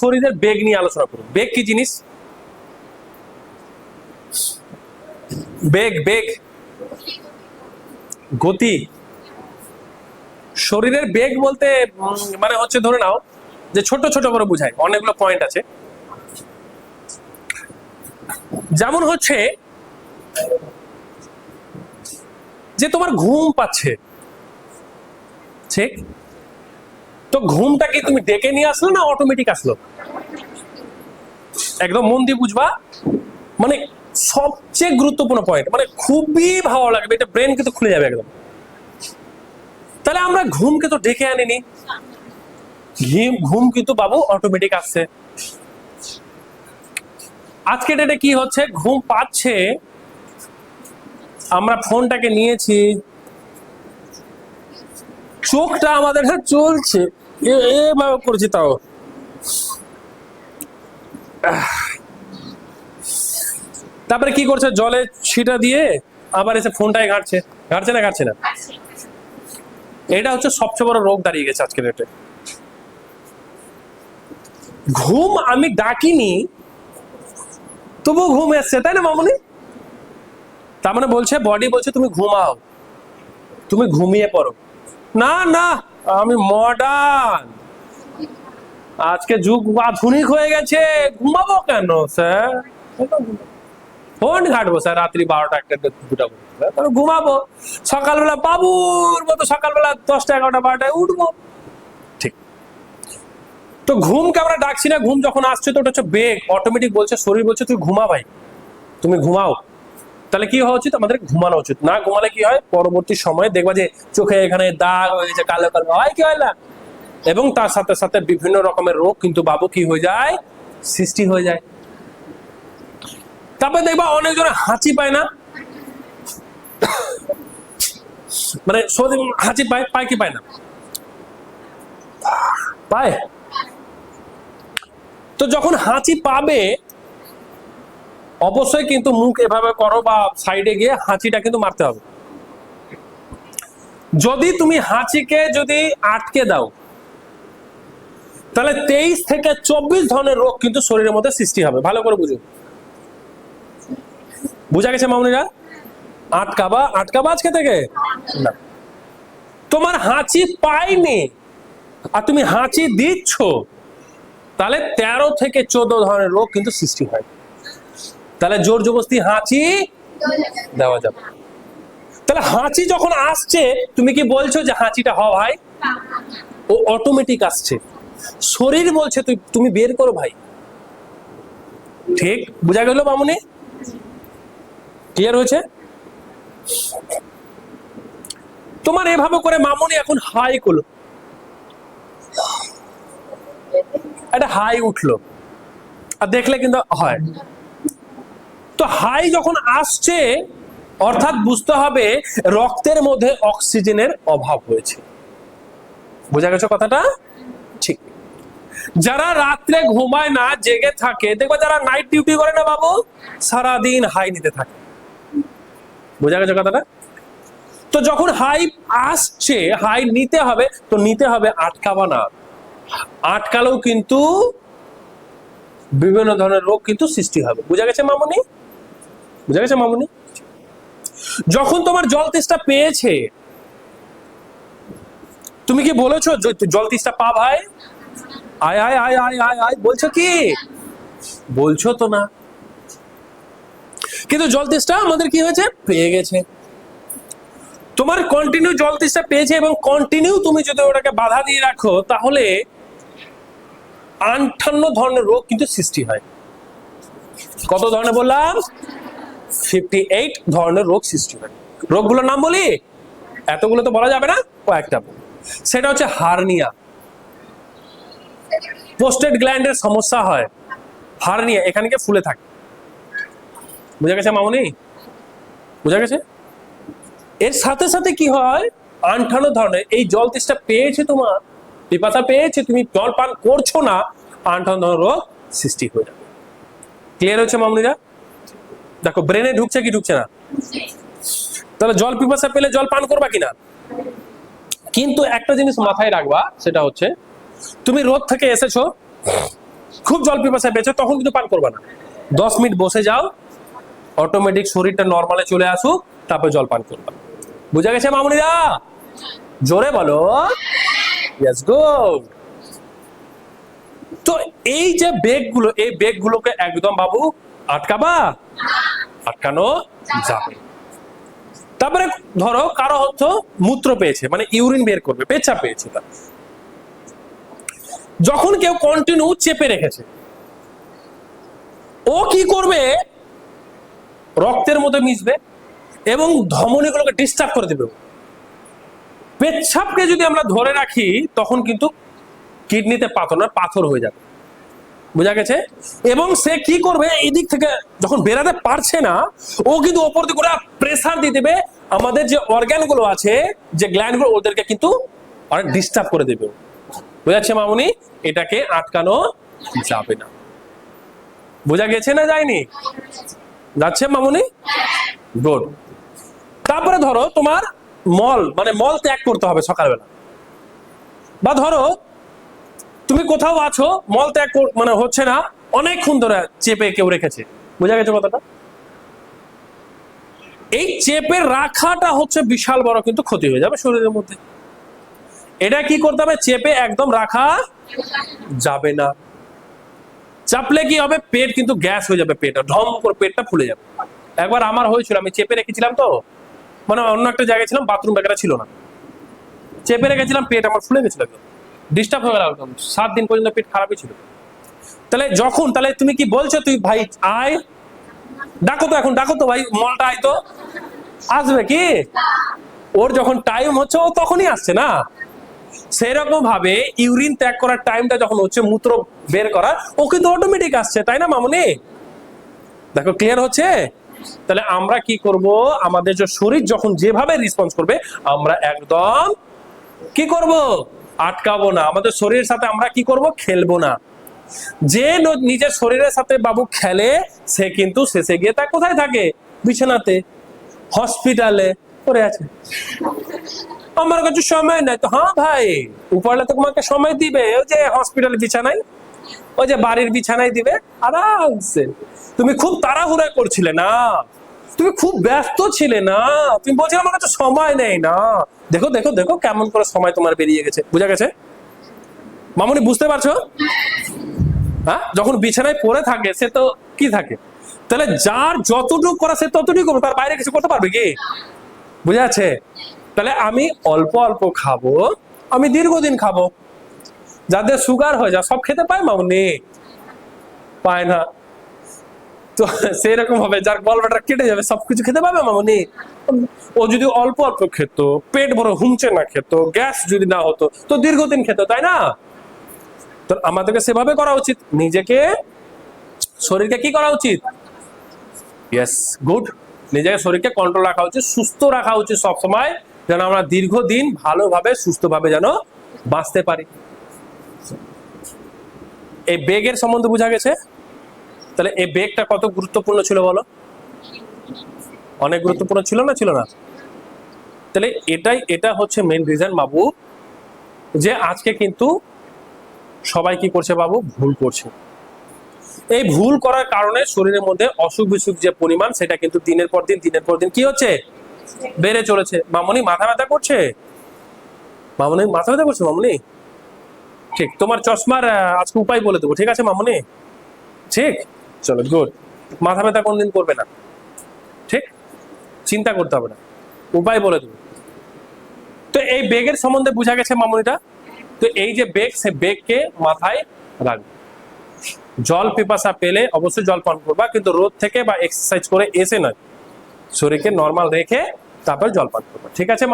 শরীরের বেগ নিয়ে আলোচনা করব বেগ কি জিনিস? বেগ বেগ। গতি। শরীরের বেগ বলতে মানে হচ্ছে ধরে নাও যে ছোট ছোট করে বুঝায় অনেকগুলো পয়েন্ট আছে। যেমন হচ্ছে যে তোমার ঘুম পাচ্ছে। ঠিক? তো ঘুমটা কি তুমি ডেকে নিয়ে আসলো না অটোমেটিক আসলো? একদম মন দিয়ে বুঝবা মানে সবচেয়ে গুরুত্বপূর্ণ পয়েন্ট মানে খুবই ভালো লাগবে এটা ব্রেন কিন্তু খুলে যাবে একদম তাহলে আমরা ঘুমকে তো ডেকে আনিনি ঘিম ঘুম কিন্তু বাবু অটোমেটিক আসছে আজকে ডেটে কি হচ্ছে ঘুম পাচ্ছে আমরা ফোনটাকে নিয়েছি চোখটা আমাদের হ্যাঁ চলছে এভাবে করছি তাও। তারপরে কি করছে? জলে ছিটা দিয়ে আবার এসে ফোনটাই ঘাটছে। ঘাটছে না ঘাটছে না? এটা হচ্ছে সবচেয়ে বড় রোগ দাঁড়িয়ে গেছে আজকের ডেটে ঘুম আমি ডাকিনি তবু ঘুম এসছে তাই না মামনি? তার মানে বলছে বডি বলছে তুমি ঘুমাও। তুমি ঘুমিয়ে পড়ো। না না আমি মডার্ন আজকে যুগ আধুনিক হয়ে গেছে। ঘুমাবো কেন, স্যার? ফোন ঘাটবো স্যার, রাত্রি বারোটা একটা দুটা ঘুমাবো। সকালবেলা বাবুর মতো সকালবেলা দশটা, এগারোটা, বারোটায় উঠবো। ঠিক। তো ঘুমকে আমরা ডাকছি না, ঘুম যখন আসছে তো ওটা হচ্ছে বেগ। অটোমেটিক বলছে, শরীর বলছে, তুই ঘুমা ভাই। তুমি ঘুমাও। তাহলে কি হওয়া উচিত? আমাদের ঘুমানো উচিত। না ঘুমালে কি হয়? পরবর্তী সময়ে দেখবা যে চোখে এখানে দাগ হয়ে গেছে, কালো কালো। হয় কি হয় না? এবং তার সাথে সাথে বিভিন্ন রকমের রোগ, কিন্তু বাবু কি হয়ে যায়? সৃষ্টি হয়ে যায়। তারপরে দেখবা অনেকজন হাঁচি পায় না। মানে সর্দি হাঁচি পায় পায় কি পায় না? পায়। তো যখন হাঁচি পাবে, অবশ্যই কিন্তু মুখ এভাবে করো বা সাইডে গিয়ে হাঁচিটা কিন্তু মারতে হবে। যদি তুমি হাঁচিকে যদি আটকে দাও তাহলে তেইশ থেকে চব্বিশ ধরনের রোগ কিন্তু শরীরের মধ্যে সৃষ্টি হবে। ভালো করে বুঝুন। বুঝা গেছে মামনিরা? আটকাবা আটকাবা আজকে থেকে? না। তোমার হাঁচি পাইনি। আর তুমি হাঁচি দিচ্ছ, তাহলে তেরো থেকে চোদ্দ ধরনের রোগ কিন্তু সৃষ্টি হয়। তাহলে জোর জবস্তি হাঁচি দেওয়া যাবে। তাহলে হাঁচি যখন আসছে, তুমি কি বলছো যে হাঁচিটা হ ভাই ও অটোমেটিক আসছে। শরীর বলছে, তুই, তুমি বের করো ভাই। ঠিক, বুঝা গেল মামুনি? ক্লিয়ার হয়েছে? তোমার এভাবে করে মামুনি এখন হাই করল। একটা হাই উঠল। আর দেখলে কিন্তু হয়। তো হাই যখন আসছে, অর্থাৎ বুঝতে হবে রক্তের মধ্যে অক্সিজেনের অভাব হয়েছে। বোঝা গেছে কথাটা? যারা রাত্রে ঘুমায় না, জেগে থাকে, দেখবা যারা নাইট ডিউটি করে না বাবু, সারাদিন হাই নিতে থাকে। বোঝা গেছে কথাটা? তো যখন হাই আসছে হাই নিতে হবে, তো নিতে হবে আটকাবা না। আটকালেও কিন্তু বিভিন্ন ধরনের রোগ কিন্তু সৃষ্টি হবে। বুঝা গেছে মামুনি? বুঝা গেছে মামুনি? যখন তোমার জল তেষ্টা পেয়েছে, তুমি কি বলেছ জল তেষ্টা পা ভাই? আয় আয় আয় আয় আয় আয়, বলছো কি? বলছো তো না। কিন্তু জল তেষ্টা, আমাদের কি হয়েছে? পেয়ে গেছে। তোমার কন্টিনিউ জল তেষ্টা পেয়েছে এবং কন্টিনিউ তুমি যদি ওটাকে বাধা দিয়ে রাখো, তাহলে আটান্ন ধরনের রোগ কিন্তু সৃষ্টি হয়। কত ধরনের বললাম? ফিফটি এইট ধরনের রোগ সৃষ্টি হয়। রোগগুলোর নাম বলি? এতগুলো তো বলা যাবে না, কয়েকটা সেটা হচ্ছে হার্নিয়া। পোস্টেড গ্ল্যান্ডের সমস্যা হয়। হার্নিয়া এখানে গিয়ে ফুলে থাকে। বুঝা গেছে মামনি? বুঝা গেছে? এর সাথে সাথে কি হয়? আনঠানো ধরনের এই জল তেষ্টা পেয়েছে তোমার? পিপাসা পেয়েছে, তুমি জল পান করছ না, আনঠানো ধরনের রোগ সৃষ্টি হয়ে যাবে। ক্লিয়ার হচ্ছে মামনিরা? দেখো ব্রেনে ঢুকছে কি ঢুকছে না? তাহলে জল পিপাসা পেলে জল পান করবা কিনা? কিন্তু একটা জিনিস মাথায় রাখবা, সেটা হচ্ছে তুমি রোদ থেকে এসেছ, খুব জল পিপাসা পেয়েছে, তখন কিন্তু পান করবে না। দশ মিনিট বসে যাও অটোমেটিক শরীরটা নর্মালে চলে আসুক, তারপর জল পান করবা। বুঝা গেছে মামুনিরা জোরে বলো। ইয়েস গুড তো এই যে বেগগুলো এই বেগগুলোকে একদম বাবু আটকাবা, আটকানো যাবে। তারপরে ধরো কারও হচ্ছে মূত্র পেয়েছে মানে ইউরিন বের করবে, পেচ্ছাপ পেয়েছে তার। যখন কেউ কন্টিনিউ চেপে রেখেছে। ও কি করবে? রক্তের মতো মিশবে এবং ধমনীগুলোকে ডিস্টার্ব করে দেবে। পেচ্ছাপকে যদি আমরা ধরে রাখি, তখন কিন্তু কিডনিতে পাথর না, পাথর হয়ে যাবে। বোঝা গেছে? এবং সে কি করবে? এই দিক থেকে যখন বেরাতে পারছে না, ও কিন্তু ওপর দিকে ওরা প্রেসার দিয়ে দেবে। আমাদের যে অর্গ্যানগুলো আছে, যে গ্ল্যান্ডগুলো, ওদেরকে কিন্তু অনেক ডিস্টার্ব করে দেবে। বোঝাচ্ছে মামুনি? এটাকে আটকানো যাবে না। বোঝা গেছে না যায়নি? যাচ্ছে মামুনি? গুড তারপরে ধরো তোমার মল মানে মল ত্যাগ করতে হবে সকালবেলা। বা ধরো তুমি কোথাও আছো, মল ত্যাগ মানে হচ্ছে না, অনেকক্ষণ ধরে চেপে কেউ রেখেছে। বোঝা গেছে কথাটা? এই চেপে রাখাটা হচ্ছে বিশাল বড় কিন্তু ক্ষতি হয়ে যাবে শরীরের মধ্যে। এটা কি করতে হবে? চেপে একদম রাখা যাবে না। চাপলে কি হবে? পেট কিন্তু গ্যাস হয়ে যাবে পেটটা। ঢম করে পেটটা ফুলে যাবে। একবার আমার হয়েছিল, আমি চেপে রেখেছিলাম তো। মানে অন্য একটা জায়গায় ছিলাম বাথরুম ব্যাগটা ছিল না। চেপে রেখেছিলাম, পেট আমার ফুলে গেছিল একদম। ডিস্টার্ব হয়ে গেল একদম। সাত দিন পর্যন্ত পেট খারাপই ছিল। তাহলে যখন, তাহলে তুমি কি বলছো, তুই ভাই আয়? ডাকো তো এখন, ডাকো তো ভাই, মলটা আয় তো। আসবে কি? ওর যখন টাইম হচ্ছে, ও তখনই আসছে না? সেরকম ভাবে ইউরিন ত্যাগ করার টাইমটা যখন হচ্ছে মূত্র বের করা, ও কিন্তু অটোমেটিক আসছে, তাই না মামনি? দেখো ক্লিয়ার হচ্ছে? তাহলে আমরা কি করব? আমাদের যে শরীর যখন যেভাবে রেসপন্স করবে, আমরা একদম কি করব? আটকাবো না। আমাদের শরীরের সাথে আমরা কি করব? খেলব না। যে নিজের শরীরের সাথে বাবু খেলে, সে কিন্তু শেষে গিয়ে তা কোথায় থাকে? বিছানাতে হসপিটালে পড়ে আছে। আমার কাছে সময় নাই। তো হ্যাঁ ভাই উপরলে তো তোমাকে সময় দিবে। ওই যে হসপিটাল বিছানায়, ওই যে বাড়ির বিছানায় দিবে। আরামসে। তুমি খুব তাড়াহুড়া করছিলে না। তুমি খুব ব্যস্ত ছিলে না। তুমি বলছিলে আমার কাছে সময় নেই না। দেখো দেখো দেখো কেমন করে সময় তোমার বেরিয়ে গেছে। বুঝা গেছে? মামুনি, বুঝতে পারছ? হ্যাঁ যখন বিছানায় পড়ে থাকে, সে তো কি থাকে? তাহলে যার যতটুকু করা সে ততটুকু করবে। তার বাইরে কিছু করতে পারবে কি? বুঝা যাচ্ছে? তাহলে আমি অল্প অল্প খাব, আমি দীর্ঘদিন খাব। যাদের সুগার হয়ে যায়, সব খেতে পায় মামনি পায় না। তো সেরকম হবে, যার গলবাটা কেটে যাবে সবকিছু খেতে পাবে মামনি ও যদি অল্প অল্প খেত, পেট ভরে হুমচে না খেত গ্যাস যদি না হতো, তো দীর্ঘদিন খেত, তাই না? তো আমাদেরকে সেভাবে করা উচিত। নিজেকে, শরীরকে কি করা উচিত? ইয়েস গুড নিজেকে শরীরকে কন্ট্রোল রাখা উচিত, সুস্থ রাখা উচিত সব সময় যেন আমরা দীর্ঘদিন ভালোভাবে, সুস্থভাবে যেন বাঁচতে পারি। এই বেগের সম্বন্ধে বোঝা গেছে? তাহলে এই বেগটা কত গুরুত্বপূর্ণ ছিল বলো? অনেক গুরুত্বপূর্ণ ছিল না ছিল না? তাহলে এটাই, এটা হচ্ছে মেন রিজন বাবু, যে আজকে কিন্তু সবাই কি করছে বাবু? ভুল করছে। এই ভুল করার কারণে শরীরের মধ্যে অসুখ বিসুখ যে পরিমাণ, সেটা কিন্তু দিনের পর দিন, দিনের পর দিন কি হচ্ছে? বেড়ে চলেছে। মামনি মাথা ব্যথা করছে? মামনি মাথা ব্যথা করছে, মামনি? ঠিক, তোমার চশমার আজকে উপায় বলে দেবো, ঠিক আছে মামনি? ঠিক? চলো গুড মাথা ব্যথা কোনদিন করবে না। ঠিক? চিন্তা করতে হবে না। উপায় বলে দেবো। তো এই বেগের সম্বন্ধে বোঝা গেছে মামনিটা। তো এই যে বেগ, সে বেগকে মাথায় রাখবে। জল পিপাসা পেলে অবশ্যই জল পান করবা, কিন্তু রোদ থেকে বা এক্সারসাইজ করে এসে নয়। শরীরকে নর্মাল রেখে তারপর জল পান করব। ঠিক আছে